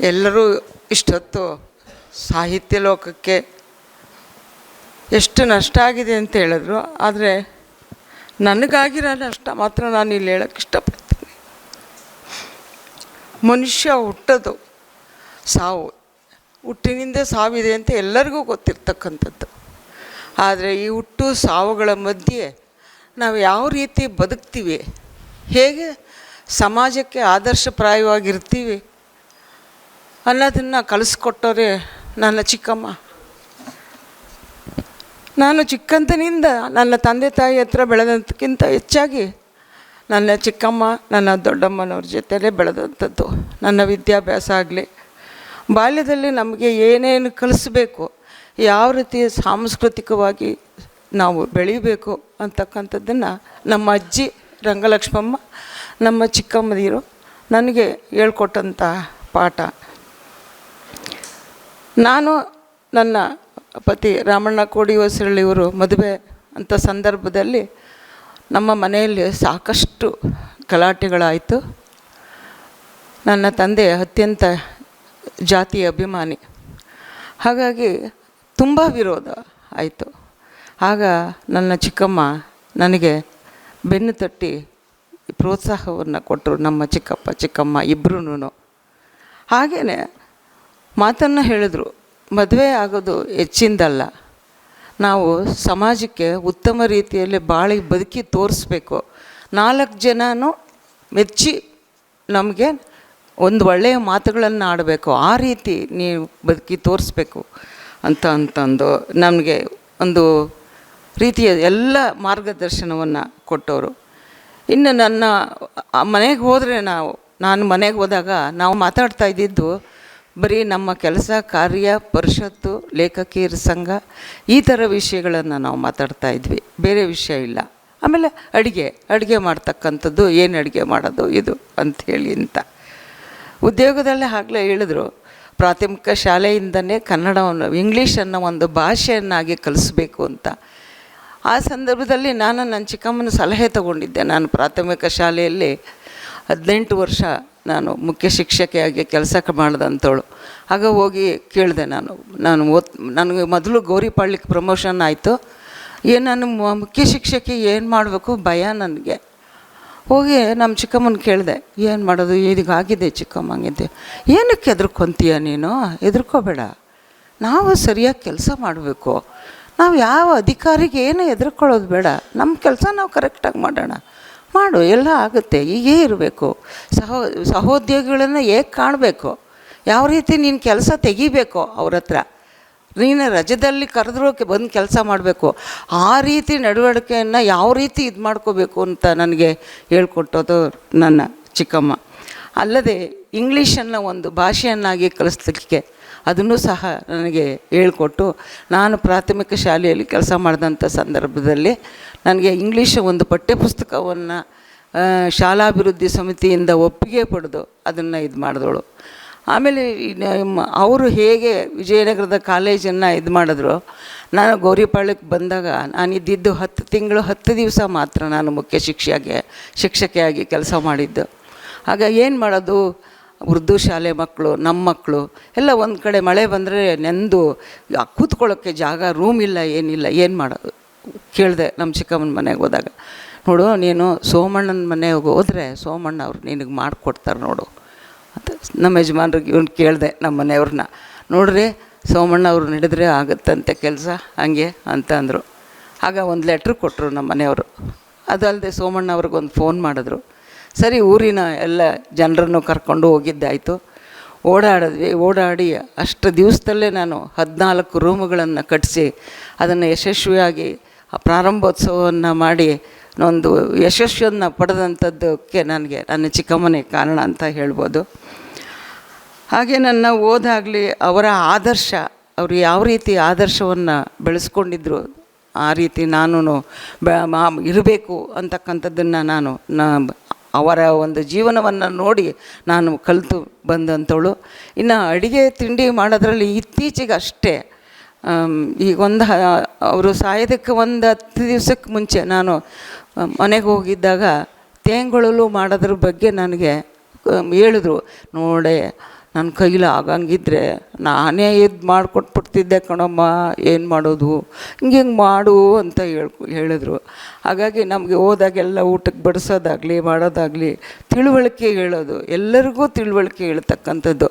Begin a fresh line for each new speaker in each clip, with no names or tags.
ಎಲ್ಲರೂ ಇಷ್ಟೊತ್ತು ಸಾಹಿತ್ಯ ಲೋಕಕ್ಕೆ ಎಷ್ಟು ನಷ್ಟ ಆಗಿದೆ ಅಂತ ಹೇಳಿದ್ರು. ಆದರೆ ನನಗಾಗಿರೋ ನಷ್ಟ ಮಾತ್ರ ನಾನು ಇಲ್ಲಿ ಹೇಳೋಕ್ಕೆ ಇಷ್ಟಪಡ್ತೀನಿ. ಮನುಷ್ಯ ಹುಟ್ಟೋದು ಸಾವು. ಹುಟ್ಟಿನಿಂದ ಸಾವಿದೆ ಅಂತ ಎಲ್ಲರಿಗೂ ಗೊತ್ತಿರ್ತಕ್ಕಂಥದ್ದು. ಆದರೆ ಈ ಹುಟ್ಟು ಸಾವುಗಳ ಮಧ್ಯೆ ನಾವು ಯಾವ ರೀತಿ ಬದುಕ್ತೀವಿ? ಹೇಗೆ ಸಮಾಜಕ್ಕೆ ಆದರ್ಶಪ್ರಾಯವಾಗಿರ್ತೀವಿ? ಅನ್ನೋದನ್ನು ಕಲಿಸ್ಕೊಟ್ಟವ್ರೆ ನನ್ನ ಚಿಕ್ಕಮ್ಮ. ನಾನು ಚಿಕ್ಕಂತನಿಂದ ನನ್ನ ತಂದೆ ತಾಯಿ ಹತ್ರ ಬೆಳೆದಂತಕ್ಕಿಂತ ಹೆಚ್ಚಾಗಿ ನನ್ನ ಚಿಕ್ಕಮ್ಮ, ನನ್ನ ದೊಡ್ಡಮ್ಮನವ್ರ ಜೊತೆಲೇ ಬೆಳೆದಂಥದ್ದು. ನನ್ನ ವಿದ್ಯಾಭ್ಯಾಸ ಆಗಲಿ, ಬಾಲ್ಯದಲ್ಲಿ ನಮಗೆ ಏನೇನು ಕಲಿಸ್ಬೇಕು, ಯಾವ ರೀತಿ ಸಾಂಸ್ಕೃತಿಕವಾಗಿ ನಾವು ಬೆಳಿಬೇಕು ಅಂತಕ್ಕಂಥದ್ದನ್ನು ನಮ್ಮ ಅಜ್ಜಿ ರಂಗಲಕ್ಷ್ಮಮ್ಮ, ನಮ್ಮ ಚಿಕ್ಕಮ್ಮದಿರು ನನಗೆ ಹೇಳ್ಕೊಟ್ಟಂಥ ಪಾಠ. ನಾನು ನನ್ನ ಪತಿ ರಾಮಣ್ಣ ಕೋಡಿ ಹೊಸಳ್ಳಿಯವರು ಮದುವೆ ಅಂಥ ಸಂದರ್ಭದಲ್ಲಿ ನಮ್ಮ ಮನೆಯಲ್ಲಿ ಸಾಕಷ್ಟು ಗಲಾಟೆಗಳಾಯಿತು. ನನ್ನ ತಂದೆ ಅತ್ಯಂತ ಜಾತಿ ಅಭಿಮಾನಿ. ಹಾಗಾಗಿ ತುಂಬ ವಿರೋಧ ಆಯಿತು. ಆಗ ನನ್ನ ಚಿಕ್ಕಮ್ಮ ನನಗೆ ಬೆನ್ನು ತಟ್ಟಿ ಪ್ರೋತ್ಸಾಹವನ್ನು ಕೊಟ್ಟರು ನಮ್ಮ ಚಿಕ್ಕಪ್ಪ ಚಿಕ್ಕಮ್ಮ ಇಬ್ಬರೂ ಹಾಗೆಯೇ ಮಾತನ್ನು ಹೇಳಿದ್ರು, ಮದುವೆ ಆಗೋದು ಹೆಚ್ಚಿಂದಲ್ಲ. ನಾವು ಸಮಾಜಕ್ಕೆ ಉತ್ತಮ ರೀತಿಯಲ್ಲಿ ಬಾಳಿ ಬದುಕಿ ತೋರಿಸ್ಬೇಕು. ನಾಲ್ಕು ಜನನೂ ಮೆಚ್ಚಿ ನಮಗೆ ಒಂದು ಒಳ್ಳೆಯ ಮಾತುಗಳನ್ನು ಆಡಬೇಕು. ಆ ರೀತಿ ನೀವು ಬದುಕಿ ತೋರಿಸ್ಬೇಕು. ಅಂತ ಅಂತಂದು ನಮಗೆ ಒಂದು ರೀತಿಯ ಎಲ್ಲ ಮಾರ್ಗದರ್ಶನವನ್ನು ಕೊಟ್ಟವರು. ಇನ್ನು ನನ್ನ ಮನೆಗೆ ಹೋದರೆ ನಾವು, ನಾನು ಮನೆಗೆ ಹೋದಾಗ ನಾವು ಮಾತಾಡ್ತಾ ಇದ್ದಿದ್ದು ಬರೀ ನಮ್ಮ ಕೆಲಸ, ಕಾರ್ಯ, ಪರಿಷತ್ತು, ಲೇಖಕಿಯರ ಸಂಘ, ಈ ಥರ ವಿಷಯಗಳನ್ನು ನಾವು ಮಾತಾಡ್ತಾ ಇದ್ವಿ. ಬೇರೆ ವಿಷಯ ಇಲ್ಲ. ಆಮೇಲೆ ಅಡುಗೆ ಅಡುಗೆ ಮಾಡ್ತಕ್ಕಂಥದ್ದು, ಏನು ಅಡುಗೆ ಮಾಡೋದು, ಇದು ಅಂಥೇಳಿ ಅಂತ ಉದ್ಯೋಗದಲ್ಲೇ ಆಗಲೇ ಹೇಳಿದ್ರು, ಪ್ರಾಥಮಿಕ ಶಾಲೆಯಿಂದನೇ ಕನ್ನಡವನ್ನು ಇಂಗ್ಲೀಷನ್ನು ಒಂದು ಭಾಷೆಯನ್ನಾಗಿ ಕಲಿಸ್ಬೇಕು ಅಂತ. ಆ ಸಂದರ್ಭದಲ್ಲಿ ನಾನು ನನ್ನ ಚಿಕ್ಕಮ್ಮನ ಸಲಹೆ ತಗೊಂಡಿದ್ದೆ. ನಾನು ಪ್ರಾಥಮಿಕ ಶಾಲೆಯಲ್ಲಿ ಹದಿನೆಂಟು ವರ್ಷ ನಾನು ಮುಖ್ಯ ಶಿಕ್ಷಕಿಯಾಗಿ ಕೆಲಸ ಮಾಡಿದಂಥವಳು ಆಗ ಹೋಗಿ ಕೇಳಿದೆ ನಾನು. ನಾನು ಓದ್, ನನಗೆ ಮೊದಲು ಗೌರಿ ಪಾಳ್ಯಕ್ಕೆ ಪ್ರಮೋಷನ್ ಆಯಿತು. ಏನು ನಾನು ಮುಖ್ಯ ಶಿಕ್ಷಕಿ ಏನು ಮಾಡಬೇಕು ಭಯ ನನಗೆ. ಹೋಗಿ ನಮ್ಮ ಚಿಕ್ಕಮ್ಮನ ಕೇಳಿದೆ, ಏನು ಮಾಡೋದು? ಇದೀಗಾಗಿದೆ ಚಿಕ್ಕಮ್ಮಂಗಿದ್ದೆ ಏನಕ್ಕೆ ಹೆದರ್ಕೊಂತೀಯ ನೀನು? ಹೆದರ್ಕೋಬೇಡ. ನಾವು ಸರಿಯಾಗಿ ಕೆಲಸ ಮಾಡಬೇಕು. ನಾವು ಯಾವ ಅಧಿಕಾರಿಗೆ ಏನು ಹೆದರ್ಕೊಳ್ಳೋದು ಬೇಡ. ನಮ್ಮ ಕೆಲಸ ನಾವು ಕರೆಕ್ಟಾಗಿ ಮಾಡೋಣ. ಮಾಡು, ಎಲ್ಲ ಆಗುತ್ತೆ. ಹೀಗೇ ಇರಬೇಕು. ಸಹೋ, ಸಹೋದ್ಯೋಗಿಗಳನ್ನು ಹೇಗೆ ಕಾಣಬೇಕು? ಯಾವ ರೀತಿ ನೀನು ಕೆಲಸ ತೆಗಿಬೇಕು ಅವ್ರ ಹತ್ರ, ನೀನು ರಜದಲ್ಲಿ ಕರೆದ್ರೂ ಬಂದು ಕೆಲಸ ಮಾಡಬೇಕು, ಆ ರೀತಿ ನಡವಳಿಕೆಯನ್ನು ಯಾವ ರೀತಿ ಇದು ಮಾಡ್ಕೋಬೇಕು ಅಂತ ನನಗೆ ಹೇಳ್ಕೊಟ್ಟೋದು ನನ್ನ ಚಿಕ್ಕಮ್ಮ. ಅಲ್ಲದೆ ಇಂಗ್ಲೀಷನ್ನು ಒಂದು ಭಾಷೆಯನ್ನಾಗಿ ಕಲಿಸ್ಲಿಕ್ಕೆ ಅದನ್ನು ಸಹ ನನಗೆ ಹೇಳ್ಕೊಟ್ಟು, ನಾನು ಪ್ರಾಥಮಿಕ ಶಾಲೆಯಲ್ಲಿ ಕೆಲಸ ಮಾಡಿದಂಥ ಸಂದರ್ಭದಲ್ಲಿ ನನಗೆ ಇಂಗ್ಲೀಷ್ ಒಂದು ಪಠ್ಯಪುಸ್ತಕವನ್ನು ಶಾಲಾಭಿವೃದ್ಧಿ ಸಮಿತಿಯಿಂದ ಒಪ್ಪಿಗೆ ಪಡೆದು ಅದನ್ನು ಇದು ಮಾಡಿದವಳು ಆಮೇಲೆ ಅವರು ಹೇಗೆ ವಿಜಯನಗರದ ಕಾಲೇಜನ್ನು ಇದು ಮಾಡಿದ್ರು, ನಾನು ಗೌರಿಪಾಳ್ಯಕ್ಕೆ ಬಂದಾಗ ನಾನು ಇದ್ದಿದ್ದು ಹತ್ತು ತಿಂಗಳು ಹತ್ತು ದಿವಸ ಮಾತ್ರ ನಾನು ಮುಖ್ಯ ಶಿಕ್ಷೆಯಾಗಿ ಶಿಕ್ಷಕಿಯಾಗಿ ಕೆಲಸ ಮಾಡಿದ್ದು. ಆಗ ಏನು ಮಾಡೋದು, ಉರ್ದು ಶಾಲೆ ಮಕ್ಕಳು ನಮ್ಮ ಮಕ್ಕಳು ಎಲ್ಲ ಒಂದು ಕಡೆ ಮಳೆ ಬಂದರೆ ನೆಂದು ಕೂತ್ಕೊಳ್ಳೋಕ್ಕೆ ಜಾಗ ರೂಮ್ ಇಲ್ಲ, ಏನಿಲ್ಲ, ಏನು ಮಾಡೋದು? ಕೇಳಿದೆ ನಮ್ಮ ಚಿಕ್ಕಮ್ಮನ ಮನೆಗೆ ಹೋದಾಗ. ನೋಡು, ನೀನು ಸೋಮಣ್ಣನ ಮನೆಗೆ ಹೋದರೆ ಸೋಮಣ್ಣ ಅವ್ರು ನಿನಗೆ ಮಾಡಿಕೊಡ್ತಾರೆ ನೋಡು. ನಮ್ಮ ಯಜಮಾನ್ರಿಗೆ ಇವ್ನು ಕೇಳಿದೆ ನಮ್ಮ ಮನೆಯವ್ರನ್ನ, ನೋಡ್ರಿ ಸೋಮಣ್ಣ ಅವ್ರು ನಡೆದ್ರೆ ಆಗುತ್ತಂತೆ ಕೆಲಸ, ಹಂಗೆ ಅಂತ ಅಂದರು. ಆಗ ಒಂದು ಲೆಟ್ರ್ ಕೊಟ್ಟರು ನಮ್ಮ ಮನೆಯವರು. ಅದಲ್ಲದೆ ಸೋಮಣ್ಣ ಅವ್ರಿಗೊಂದು ಫೋನ್ ಮಾಡಿದ್ರು. ಸರಿ, ಊರಿನ ಎಲ್ಲ ಜನರನ್ನು ಕರ್ಕೊಂಡು ಹೋಗಿದ್ದಾಯಿತು. ಓಡಾಡಿದ್ವಿ, ಓಡಾಡಿ ಅಷ್ಟು ದಿವಸದಲ್ಲೇ ನಾನು ಹದಿನಾಲ್ಕು ರೂಮುಗಳನ್ನು ಕಟ್ಟಿಸಿ ಅದನ್ನು ಯಶಸ್ವಿಯಾಗಿ ಪ್ರಾರಂಭೋತ್ಸವವನ್ನು ಮಾಡಿ ಒಂದು ಯಶಸ್ವಿಯನ್ನು ಪಡೆದಂಥದ್ದಕ್ಕೆ ನನಗೆ, ನನ್ನ ಚಿಕ್ಕಮ್ಮನೇ ಕಾರಣ ಅಂತ ಹೇಳ್ಬೋದು. ಹಾಗೆ ನನ್ನ ಓದಾಗಲಿ ಅವರ ಆದರ್ಶ, ಅವರು ಯಾವ ರೀತಿ ಆದರ್ಶವನ್ನು ಬೆಳೆಸ್ಕೊಂಡಿದ್ರು, ಆ ರೀತಿ ನಾನು ಇರಬೇಕು ಅಂತಕ್ಕಂಥದ್ದನ್ನು ನಾನು, ನ, ಅವರ ಒಂದು ಜೀವನವನ್ನು ನೋಡಿ ನಾನು ಕಲಿತು ಬಂದಂಥವಳು ಇನ್ನು ಅಡುಗೆ ತಿಂಡಿ ಮಾಡೋದ್ರಲ್ಲಿ ಇತ್ತೀಚೆಗೆ ಅಷ್ಟೇ ಈಗ ಒಂದು ಅವರು ಸಾಯೋದಕ್ಕೆ ಒಂದು ಹತ್ತು ದಿವ್ಸಕ್ಕೆ ಮುಂಚೆ ನಾನು ಮನೆಗೆ ಹೋಗಿದ್ದಾಗ, ತೇಂಗೊಳಲು ಮಾಡೋದ್ರ ಬಗ್ಗೆ ನನಗೆ ಹೇಳಿದ್ರು. ನೋಡೆ ನನ್ನ ಕೈಲಿ ಆಗಂಗಿದ್ರೆ ನಾನೇ ಇದು ಮಾಡಿಕೊಟ್ಬಿಡ್ತಿದ್ದೆ ಕಣಮ್ಮ, ಏನು ಮಾಡೋದು? ಹಿಂಗೆ ಹಿಂಗೆ ಮಾಡು ಅಂತ ಹೇಳ್, ಹೇಳಿದ್ರು. ಹಾಗಾಗಿ ನಮಗೆ ಹೋದಾಗೆಲ್ಲ ಊಟಕ್ಕೆ ಬಡಿಸೋದಾಗಲಿ, ಮಾಡೋದಾಗಲಿ ತಿಳುವಳಿಕೆ ಹೇಳೋದು, ಎಲ್ಲರಿಗೂ ತಿಳುವಳಿಕೆ ಹೇಳ್ತಕ್ಕಂಥದ್ದು.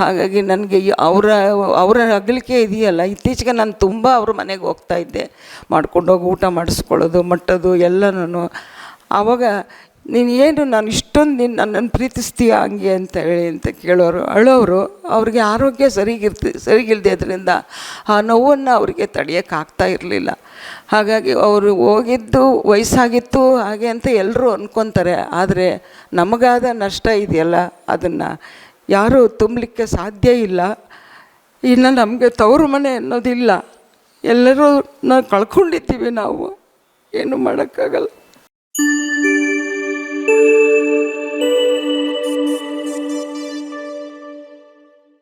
ಹಾಗಾಗಿ ನನಗೆ ಅವರ ಅವರ ಅಗಲಿಕೆ ಇದೆಯಲ್ಲ, ಇತ್ತೀಚೆಗೆ ನಾನು ತುಂಬ ಅವ್ರ ಮನೆಗೆ ಹೋಗ್ತಾ ಇದ್ದೆ. ಮಾಡ್ಕೊಂಡೋಗಿ ಊಟ ಮಾಡಿಸ್ಕೊಳ್ಳೋದು, ಮಟ್ಟೋದು ಎಲ್ಲನೂ ಆವಾಗ ನೀನು ಏನು ನಾನು ಇಷ್ಟೊಂದು ನೀನು ನನ್ನನ್ನು ಪ್ರೀತಿಸ್ತೀಯ ಹಂಗೆ ಅಂತ ಹೇಳಿ ಅಂತ ಕೇಳೋರು. ಅಳೋರು ಅವ್ರಿಗೆ ಆರೋಗ್ಯ ಸರಿಗಿರ್ತಿ ಸರಿಗಿಲ್ಲದೆ ಅದರಿಂದ ಆ ನೋವನ್ನು ಅವರಿಗೆ ತಡೆಯೋಕ್ಕಾಗ್ತಾ ಇರಲಿಲ್ಲ. ಹಾಗಾಗಿ ಅವರು ಹೋಗಿದ್ದು, ವಯಸ್ಸಾಗಿತ್ತು ಹಾಗೆ ಅಂತ ಎಲ್ಲರೂ ಅಂದ್ಕೊತಾರೆ ಆದರೆ ನಮಗಾದ ನಷ್ಟ ಇದೆಯಲ್ಲ, ಅದನ್ನು ಯಾರೂ ತುಂಬಲಿಕ್ಕೆ ಸಾಧ್ಯ ಇಲ್ಲ. ಇನ್ನು ನಮಗೆ ತವರು ಮನೆ ಅನ್ನೋದಿಲ್ಲ. ಎಲ್ಲರೂ ನಾವು ಕಳ್ಕೊಂಡಿದ್ದೀವಿ ನಾವು. ಏನು ಮಾಡೋಕ್ಕಾಗಲ್ಲ.